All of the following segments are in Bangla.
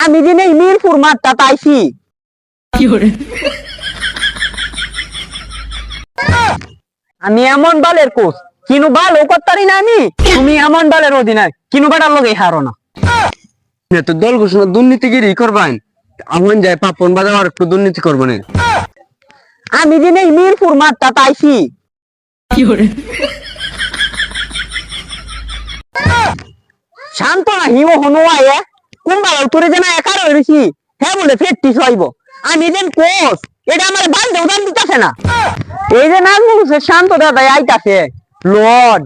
আমি দিনে মিরপুর মাঠটা পাইছি। আমি এমন বালের কোচ কিনু ভালো করতারি না আমি। তুমি এমন বালের অধিনায়ক কিনু বাটার লগে হারো না। না তো দল ঘোষণা দুর্নীতিগিরি করবেন আমার যায় পাপন বাজার আর একটু দুর্নীতি করব না। আমি দিনে মিরপুর মাঠটা পাইছি। শান্ত না হিমো হনো আয়ে। কোনবার তোরে যেন একা রয়েছি। হ্যাঁ বলে আমি যেন এটা আমার বান্ধে উদান দিতেছে না। এই যে নাচ বলছে শান্ত দাদা আইতাছে। লর্ড।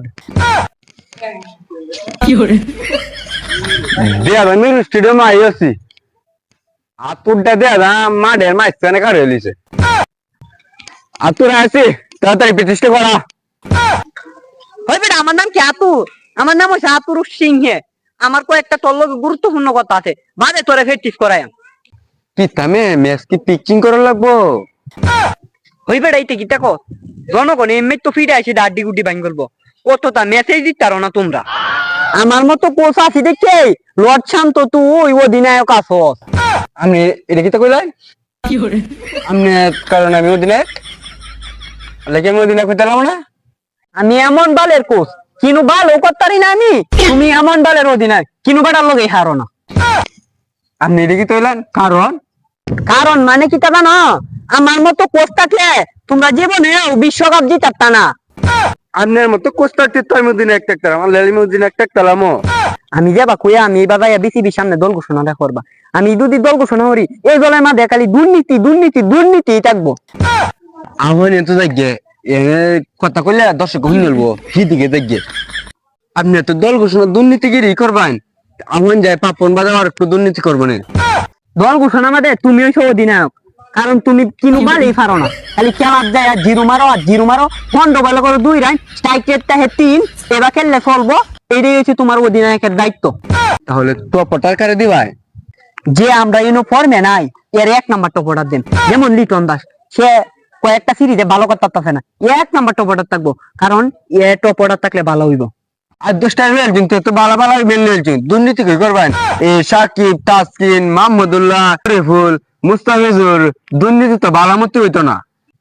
দেয়া ভাই স্টেডিয়াম আই আতুরটা দেয়া দা মাঠের মাঝখানে কার হইলিছে আতুর আছে তাড়াতাড়ি প্রতিষ্ঠা করা। বেটা আমার নাম কি আমার নাম হচ্ছে আতুর সিংহে। আমার কয়েকটা তোর লগে গুরুত্বপূর্ণ কথা আছে। বাদে তোরে ফেটিস করাই কি তামে ম্যাচ কি পিচিং করা লাগবো? ওই বেটা এইটা কি দেখো জনগণ এমনি তো ফিরে আসে ডাড্ডি গুড্ডি বাইন করব কতটা মেসেজ দিতারো না তোমরা। আমার মতো কোচ আছি দেখছে লর্ড শান্ত তুই অধিনায়ক আসস। আপনি এটা কি তো কইলেন আপনি কারণ আমি ওদিনে লেগে আমি কইতে পারলাম না? আমি এমন বালের কোচ কিনু ভালো করতারি না আমি? তুমি এমন অধিনায়ক কিনু বাটার লগে হারো না। আপনি এটা কি তো কইলেন? কারণ? কারণ মানে কি তা জানো? আমার মতো কোচ থাকলে তোমরা জীবনে বিশ্বকাপ না। আপনার মতো কোস্টার টিত্তার মধ্যে একটা একটা আমার লেলির মধ্যে একটা একটা লামো আমি যাবা কইয়া আমি বাবা বিসিবির সামনে দল ঘোষণা করবা। আমি দুদি দল ঘোষণা করি এই দলের মাঝে খালি দুর্নীতি দুর্নীতি দুর্নীতি থাকব। আহ্বান এত কথা কইলে দর্শক হইন বলব কি দিকে দেখে আপনি তো দল ঘোষণা দুর্নীতিগিরি করবেন। আহ্বান যায় পাপন বাজার আর একটু দুর্নীতি করব না। দল ঘোষণা মাঝে তুমি হইছো অধিনায়ক। কারণ তুমি কিনু বালেই পারো না। খালি খেলার যায় আর জিরো মারো আর জিরো মারো। পনেরো বলে করে দুই রান, স্ট্রাইক রেটটা হে তিন। এবার খেললে চলবো এটাই হচ্ছে তোমার অধিনায়কের দায়িত্ব। তাহলে টপটার কারে দিবাই? যে আমরা ইউনিফর্মে নাই, এর এক নাম্বার টপটার দেন। যেমন লিটন দাস, সে কয়েকটা সিরিজে ভালো করতে পারতেছে না। এক নাম্বার টপটার থাকব, কারণ এ টপটার থাকলে ভালো হইব। আর দশটা রেলছেন তো বালা বালা বেল রেলছেন দুর্নীতি কি করবেন? এই সাকিব, তাসকিন, মাহমুদুল্লাহ, রেফুল, মুস্তাফিজুর, দুর্নীতি তো বালা মতো হইতো না।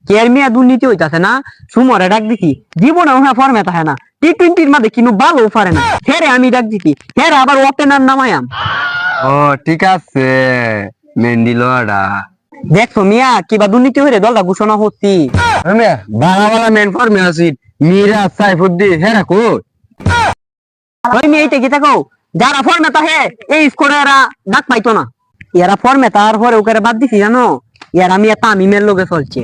কেয়ার মিয়া দুর্নীতি হইতাছে না? সুমরে ডাক দিছি জীবনে ওহা ফর্মে থাকে না। টি টোয়েন্টির মাঝে কিন্তু ভালো পারে না। হেরে আমি ডাক দিছি। হেরে আবার ওপেনার নামায়াম। ও, ঠিক আছে। মেন্ডি দেখছ মিয়া কিবা দুর্নীতি হইরে দলটা ঘোষণা হচ্ছি বালা মেন ফর্মে আছি। মিরা সাইফুদ্দিন হেরা কো ওই কি থাকো যারা ফর্মে তাহে এই স্কোরে এরা ডাক পাইতো না। এরা ফর্মে তার পরে ওকে বাদ দিছি জানো? এরা আমি তামিমের লোকে চলছে।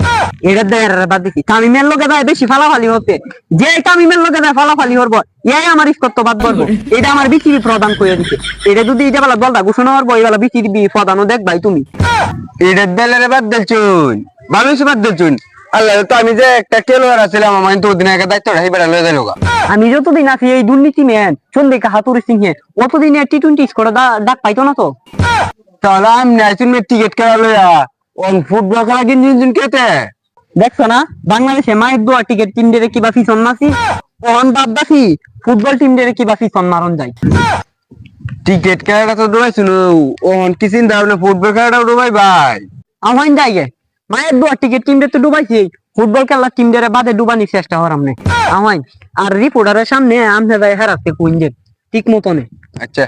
দেয় এরা বাদ দিছি। তামিমের লোকে দেয় বেশি ফালাফালি হচ্ছে। যে তামিমের লোকে দেয় ফালাফালি হরব এই আমার স্কোর তো বাদ করব এটা আমার বিসিবি প্রদান করে দিছে। এটা যদি এটা বেলা দলটা ঘোষণা করব এই বেলা বিসিবি প্রদানও দেখবাই তুমি। দেলের বাদ হইছে বাদ আল্লাহ তো আমি যে একটা খেলোয়াড় আছিলাম আমার তো দায়িত্ব রাখি বেড়া লয়ে দিল আমি যতদিন আছি এই দুর্নীতি ম্যান চন্দ্রিকা হাতুরি সিংহে অতদিন টি টোয়েন্টি স্কোরে ডাক পাইতো না তো। তাহলে আমি নাইছুন টিকিট কেনা লইয়া অন ফুটবল খেলা কিনছুন জুন কেতে দেখছ না বাংলাদেশে মায়ের দোয়া টিকেট টিম ডেরে কিবা ফিসন নাসি অন বাদ দাসি ফুটবল টিম ডেরে কিবা ফিসন মারন যায় টিকিট খেলাটা তো ডুবাইছুন ওহন কি চিন্তা ভাবনা ফুটবল খেলাটাও ডোবাই ভাই আমার গে। মায়ের দোয়া টিকেট টিমটা তো ডুবাইছি ফুটবল খেলা টিম ডেরে বাদে ডুবানি চেষ্টা হরাম নে। আমায় আর রিপোর্টারের সামনে আমনে যাই হেরাতে কুইঞ্জের ঠিক মতনে। আচ্ছা।